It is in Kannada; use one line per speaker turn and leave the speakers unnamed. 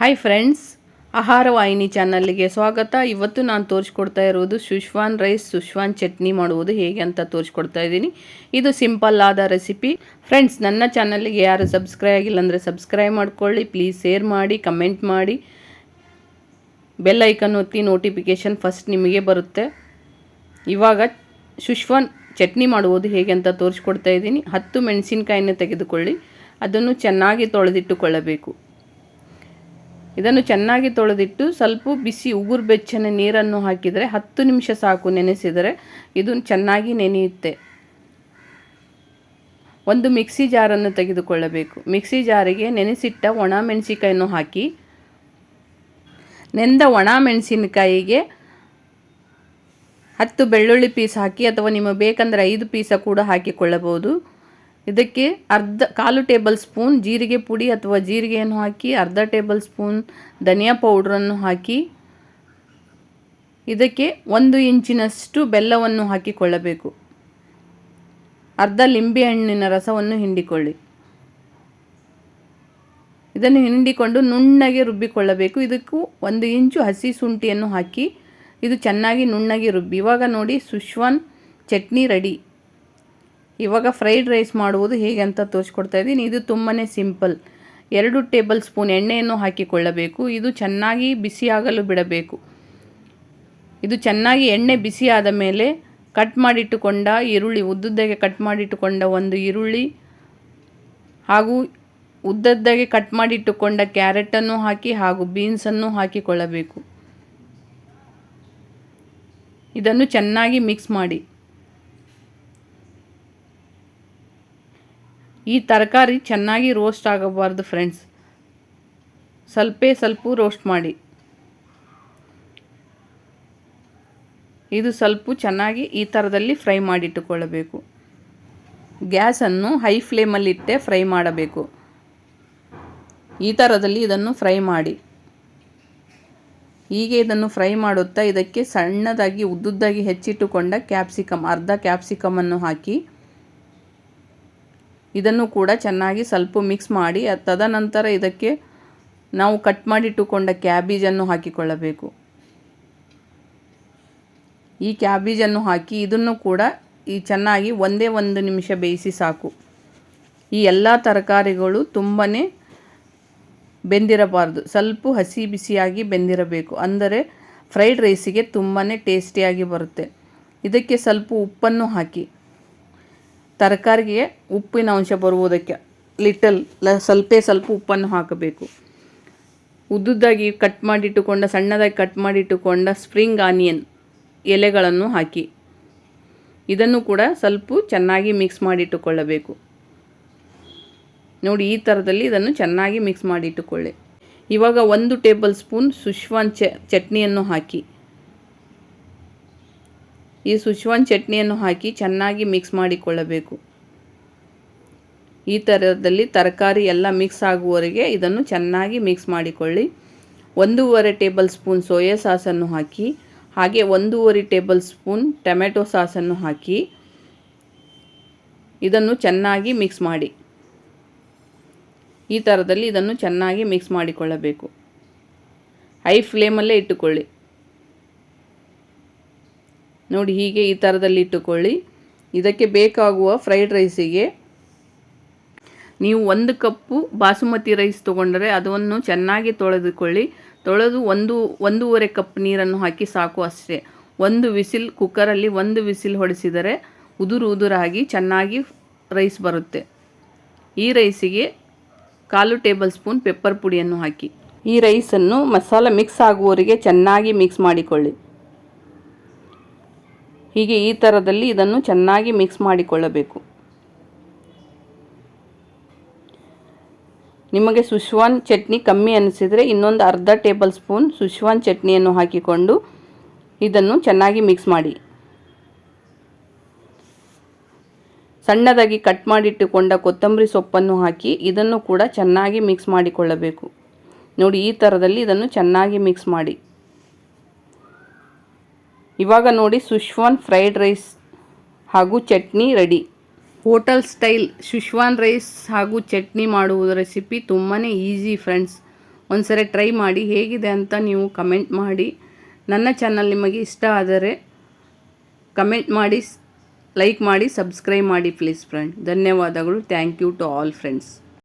ಹಾಯ್ ಫ್ರೆಂಡ್ಸ್ ಆಹಾರ ವಾಹಿನಿ ಚಾನಲ್ಗೆ ಸ್ವಾಗತ. ಇವತ್ತು ನಾನು ತೋರಿಸ್ಕೊಡ್ತಾ ಇರೋದು ಸುಶ್ವಾನ್ ರೈಸ್ ಸುಶ್ವಾನ್ ಚಟ್ನಿ ಮಾಡುವುದು ಹೇಗೆ ಅಂತ ತೋರಿಸ್ಕೊಡ್ತಾ ಇದ್ದೀನಿ. ಇದು ಸಿಂಪಲ್ ಆದ ರೆಸಿಪಿ ಫ್ರೆಂಡ್ಸ್ ನನ್ನ ಚಾನಲ್ಗೆ ಯಾರು ಸಬ್ಸ್ಕ್ರೈಬ್ ಆಗಿಲ್ಲ ಅಂದರೆ ಸಬ್ಸ್ಕ್ರೈಬ್ ಮಾಡ್ಕೊಳ್ಳಿ ಪ್ಲೀಸ್ ಶೇರ್ ಮಾಡಿ ಕಮೆಂಟ್ ಮಾಡಿ. ಬೆಲ್ ಐಕನ್ ಒತ್ತಿ ನೋಟಿಫಿಕೇಷನ್ ಫಸ್ಟ್ ನಿಮಗೆ ಬರುತ್ತೆ. ಇವಾಗ ಸುಶ್ವಾನ್ ಚಟ್ನಿ ಮಾಡುವುದು ಹೇಗೆ ಅಂತ ತೋರಿಸ್ಕೊಡ್ತಾ ಇದ್ದೀನಿ. ಹತ್ತು ಮೆಣಸಿನ್ಕಾಯಿನ ತೆಗೆದುಕೊಳ್ಳಿ. ಅದನ್ನು ಚೆನ್ನಾಗಿ ತೊಳೆದಿಟ್ಟುಕೊಳ್ಳಬೇಕು. ಇದನ್ನು ಚೆನ್ನಾಗಿ ತೊಳೆದಿಟ್ಟು ಸ್ವಲ್ಪ ಬಿಸಿ ಉಗುರು ಬೆಚ್ಚನೆ ನೀರನ್ನು ಹಾಕಿದರೆ ಹತ್ತು ನಿಮಿಷ ಸಾಕು ನೆನೆಸಿದರೆ ಇದು ಚೆನ್ನಾಗಿ ನೆನೆಯುತ್ತೆ. ಒಂದು ಮಿಕ್ಸಿ ಜಾರನ್ನು ತೆಗೆದುಕೊಳ್ಳಬೇಕು. ಮಿಕ್ಸಿ ಜಾರಿಗೆ ನೆನೆಸಿಟ್ಟ ಒಣ ಮೆಣಸಿಕಾಯನ್ನು ಹಾಕಿ. ನೆಂದ ಒಣ ಮೆಣಸಿನಕಾಯಿಗೆ ಹತ್ತು ಬೆಳ್ಳುಳ್ಳಿ ಪೀಸ್ ಹಾಕಿ ಅಥವಾ ನಿಮಗೆ ಬೇಕಂದರೆ ಐದು ಪೀಸ ಕೂಡ ಹಾಕಿಕೊಳ್ಳಬಹುದು. ಇದಕ್ಕೆ ಅರ್ಧ ಕಾಲು ಟೇಬಲ್ ಸ್ಪೂನ್ ಜೀರಿಗೆ ಪುಡಿ ಅಥವಾ ಜೀರಿಗೆಯನ್ನು ಹಾಕಿ ಅರ್ಧ ಟೇಬಲ್ ಸ್ಪೂನ್ ಧನಿಯಾ ಪೌಡ್ರನ್ನು ಹಾಕಿ ಇದಕ್ಕೆ ಒಂದು ಇಂಚಿನಷ್ಟು ಬೆಲ್ಲವನ್ನು ಹಾಕಿಕೊಳ್ಳಬೇಕು. ಅರ್ಧ ಲಿಂಬೆ ಹಣ್ಣಿನ ರಸವನ್ನು ಹಿಂಡಿಕೊಳ್ಳಿ. ಇದನ್ನು ಹಿಂಡಿಕೊಂಡು ನುಣ್ಣಗೆ ರುಬ್ಬಿಕೊಳ್ಳಬೇಕು. ಇದಕ್ಕೂ ಒಂದು ಇಂಚು ಹಸಿ ಶುಂಠಿಯನ್ನು ಹಾಕಿ ಇದು ಚೆನ್ನಾಗಿ ನುಣ್ಣಗೆ ರುಬ್ಬಿ. ಇವಾಗ ನೋಡಿ ಸುಶ್ವಾನ್ ಚಟ್ನಿ ರೆಡಿ. ಇವಾಗ ಫ್ರೈಡ್ ರೈಸ್ ಮಾಡುವುದು ಹೇಗೆ ಅಂತ ತೋರಿಸ್ಕೊಡ್ತಾ ಇದ್ದೀನಿ. ಇದು ತುಂಬಾ ಸಿಂಪಲ್ ಎರಡು ಟೇಬಲ್ ಸ್ಪೂನ್ ಎಣ್ಣೆಯನ್ನು ಹಾಕಿಕೊಳ್ಳಬೇಕು. ಇದು ಚೆನ್ನಾಗಿ ಬಿಸಿಯಾಗಲು ಬಿಡಬೇಕು. ಇದು ಚೆನ್ನಾಗಿ ಎಣ್ಣೆ ಬಿಸಿಯಾದ ಮೇಲೆ ಕಟ್ ಮಾಡಿಟ್ಟುಕೊಂಡ ಈರುಳ್ಳಿ ಉದ್ದುದ್ದಾಗೆ ಕಟ್ ಮಾಡಿಟ್ಟುಕೊಂಡ ಒಂದು ಈರುಳ್ಳಿ ಹಾಗೂ ಉದ್ದದ್ದಾಗೆ ಕಟ್ ಮಾಡಿಟ್ಟುಕೊಂಡ ಕ್ಯಾರೆಟನ್ನು ಹಾಕಿ ಹಾಗೂ ಬೀನ್ಸನ್ನು ಹಾಕಿಕೊಳ್ಳಬೇಕು. ಇದನ್ನು ಚೆನ್ನಾಗಿ ಮಿಕ್ಸ್ ಮಾಡಿ. ಈ ತರಕಾರಿ ಚೆನ್ನಾಗಿ ರೋಸ್ಟ್ ಆಗಬಾರ್ದು ಫ್ರೆಂಡ್ಸ್ ಸ್ವಲ್ಪ ಸ್ವಲ್ಪ ರೋಸ್ಟ್ ಮಾಡಿ. ಇದು ಸ್ವಲ್ಪ ಚೆನ್ನಾಗಿ ಈ ಥರದಲ್ಲಿ ಫ್ರೈ ಮಾಡಿಟ್ಟುಕೊಳ್ಳಬೇಕು. ಗ್ಯಾಸನ್ನು ಹೈ ಫ್ಲೇಮಲ್ಲಿಟ್ಟೆ ಫ್ರೈ ಮಾಡಬೇಕು. ಈ ಥರದಲ್ಲಿ ಇದನ್ನು ಫ್ರೈ ಮಾಡಿ. ಹೀಗೆ ಇದನ್ನು ಫ್ರೈ ಮಾಡುತ್ತಾ ಇದಕ್ಕೆ ಸಣ್ಣದಾಗಿ ಉದ್ದುದ್ದಾಗಿ ಹೆಚ್ಚಿಟ್ಟುಕೊಂಡ ಕ್ಯಾಪ್ಸಿಕಮ್ ಅರ್ಧ ಕ್ಯಾಪ್ಸಿಕಮನ್ನು ಹಾಕಿ. ಇದನ್ನು ಕೂಡ ಚೆನ್ನಾಗಿ ಸ್ವಲ್ಪ ಮಿಕ್ಸ್ ಮಾಡಿ ತದನಂತರ ಇದಕ್ಕೆ ನಾವು ಕಟ್ ಮಾಡಿಟ್ಟುಕೊಂಡ ಕ್ಯಾಬೇಜನ್ನು ಹಾಕಿಕೊಳ್ಳಬೇಕು. ಈ ಕ್ಯಾಬೇಜನ್ನು ಹಾಕಿ ಇದನ್ನು ಕೂಡ ಈ ಚೆನ್ನಾಗಿ ಒಂದೇ ಒಂದು ನಿಮಿಷ ಬೇಯಿಸಿ ಸಾಕು. ಈ ಎಲ್ಲ ತರಕಾರಿಗಳು ತುಂಬಾ ಬೆಂದಿರಬಾರ್ದು. ಸ್ವಲ್ಪ ಹಸಿ ಬಿಸಿಯಾಗಿ ಬೆಂದಿರಬೇಕು. ಅಂದರೆ ಫ್ರೈಡ್ ರೈಸಿಗೆ ತುಂಬಾ ಟೇಸ್ಟಿಯಾಗಿ ಬರುತ್ತೆ. ಇದಕ್ಕೆ ಸ್ವಲ್ಪ ಉಪ್ಪನ್ನು ಹಾಕಿ. ತರಕಾರಿಗೆ ಉಪ್ಪಿನ ಅಂಶ ಬರುವುದಕ್ಕೆ ಲಿಟಲ್ ಲ, ಸ್ವಲ್ಪ ಸ್ವಲ್ಪ ಉಪ್ಪನ್ನು ಹಾಕಬೇಕು. ಉದ್ದುದ್ದಾಗಿ ಕಟ್ ಮಾಡಿಟ್ಟುಕೊಂಡ, ಸಣ್ಣದಾಗಿ ಕಟ್ ಮಾಡಿಟ್ಟುಕೊಂಡ ಸ್ಪ್ರಿಂಗ್ ಆನಿಯನ್ ಎಲೆಗಳನ್ನು ಹಾಕಿ. ಇದನ್ನು ಕೂಡ ಸ್ವಲ್ಪ ಚೆನ್ನಾಗಿ ಮಿಕ್ಸ್ ಮಾಡಿಟ್ಟುಕೊಳ್ಳಬೇಕು. ನೋಡಿ, ಈ ಥರದಲ್ಲಿ ಇದನ್ನು ಚೆನ್ನಾಗಿ ಮಿಕ್ಸ್ ಮಾಡಿಟ್ಟುಕೊಳ್ಳಿ. ಇವಾಗ ಒಂದು ಟೇಬಲ್ ಸ್ಪೂನ್ ಸುಶ್ವಾನ್ ಚಟ್ನಿಯನ್ನು ಹಾಕಿ. ಈ ಸುಶ್ವಾನ್ ಚಟ್ನಿಯನ್ನು ಹಾಕಿ ಚೆನ್ನಾಗಿ ಮಿಕ್ಸ್ ಮಾಡಿಕೊಳ್ಳಬೇಕು. ಈ ಥರದಲ್ಲಿ ತರಕಾರಿ ಎಲ್ಲ ಮಿಕ್ಸ್ ಆಗುವವರೆಗೆ ಇದನ್ನು ಚೆನ್ನಾಗಿ ಮಿಕ್ಸ್ ಮಾಡಿಕೊಳ್ಳಿ. ಒಂದೂವರೆ ಟೇಬಲ್ ಸ್ಪೂನ್ ಸೋಯಾ ಸಾಸನ್ನು ಹಾಕಿ, ಹಾಗೆ ಒಂದೂವರೆ ಟೇಬಲ್ ಸ್ಪೂನ್ ಟೊಮೆಟೊ ಸಾಸನ್ನು ಹಾಕಿ ಇದನ್ನು ಚೆನ್ನಾಗಿ ಮಿಕ್ಸ್ ಮಾಡಿ. ಈ ಥರದಲ್ಲಿ ಇದನ್ನು ಚೆನ್ನಾಗಿ ಮಿಕ್ಸ್ ಮಾಡಿಕೊಳ್ಳಬೇಕು. ಹೈ ಫ್ಲೇಮಲ್ಲೇ ಇಟ್ಟುಕೊಳ್ಳಿ. ನೋಡಿ, ಹೀಗೆ ಈ ಥರದಲ್ಲಿ ಇಟ್ಟುಕೊಳ್ಳಿ. ಇದಕ್ಕೆ ಬೇಕಾಗುವ ಫ್ರೈಡ್ ರೈಸಿಗೆ ನೀವು ಒಂದು ಕಪ್ಪು ಬಾಸುಮತಿ ರೈಸ್ ತೊಗೊಂಡರೆ ಅದನ್ನು ಚೆನ್ನಾಗಿ ತೊಳೆದುಕೊಳ್ಳಿ. ತೊಳೆದು ಒಂದು, ಒಂದೂವರೆ ಕಪ್ ನೀರನ್ನು ಹಾಕಿ ಸಾಕು ಅಷ್ಟೇ. ಒಂದು ವಿಸಿಲ್ ಕುಕ್ಕರಲ್ಲಿ ಒಂದು ವಿಸಿಲ್ ಹೊಡೆಸಿದರೆ ಉದುರು ಉದುರಾಗಿ ಚೆನ್ನಾಗಿ ರೈಸ್ ಬರುತ್ತೆ. ಈ ರೈಸಿಗೆ ಕಾಲು ಟೇಬಲ್ ಸ್ಪೂನ್ ಪೆಪ್ಪರ್ ಪುಡಿಯನ್ನು ಹಾಕಿ. ಈ ರೈಸನ್ನು ಮಸಾಲ ಮಿಕ್ಸ್ ಆಗುವವರೆಗೆ ಚೆನ್ನಾಗಿ ಮಿಕ್ಸ್ ಮಾಡಿಕೊಳ್ಳಿ. ಹೀಗೆ ಈ ಥರದಲ್ಲಿ ಇದನ್ನು ಚೆನ್ನಾಗಿ ಮಿಕ್ಸ್ ಮಾಡಿಕೊಳ್ಳಬೇಕು. ನಿಮಗೆ ಸುಶ್ವಾನ್ ಚಟ್ನಿ ಕಮ್ಮಿ ಅನಿಸಿದರೆ ಇನ್ನೊಂದು ಅರ್ಧ ಟೇಬಲ್ ಸ್ಪೂನ್ ಸುಶ್ವಾನ್ ಚಟ್ನಿಯನ್ನು ಹಾಕಿಕೊಂಡು ಇದನ್ನು ಚೆನ್ನಾಗಿ ಮಿಕ್ಸ್ ಮಾಡಿ. ಸಣ್ಣದಾಗಿ ಕಟ್ ಮಾಡಿಟ್ಟುಕೊಂಡ ಕೊತ್ತಂಬರಿ ಸೊಪ್ಪನ್ನು ಹಾಕಿ ಇದನ್ನು ಕೂಡ ಚೆನ್ನಾಗಿ ಮಿಕ್ಸ್ ಮಾಡಿಕೊಳ್ಳಬೇಕು. ನೋಡಿ ಈ ಥರದಲ್ಲಿ ಇದನ್ನು ಚೆನ್ನಾಗಿ ಮಿಕ್ಸ್ ಮಾಡಿ. ಇವಾಗ ನೋಡಿ ಸುಶ್ವಾನ್ ಫ್ರೈಡ್ ರೈಸ್ ಹಾಗೂ chutney ready hotel style Schezwan rice ಹಾಗೂ ಚಟ್ನಿ ಮಾಡುವುದು ರೆಸಿಪಿ ತುಂಬಾ ಈಸಿ ಫ್ರೆಂಡ್ಸ್ ಒಂದ್ಸರಿ ಟ್ರೈ ಮಾಡಿ ಹೇಗಿದೆ ಅಂತ ನೀವು ಕಮೆಂಟ್ ಮಾಡಿ. ನನ್ನ ಚಾನಲ್ ನಿಮಗೆ ಇಷ್ಟ ಆದರೆ ಕಮೆಂಟ್ ಮಾಡಿ ಲೈಕ್ ಮಾಡಿ ಸಬ್ಸ್ಕ್ರೈಬ್ ಮಾಡಿ ಪ್ಲೀಸ್ ಫ್ರೆಂಡ್ ಧನ್ಯವಾದಗಳು. Thank you to all friends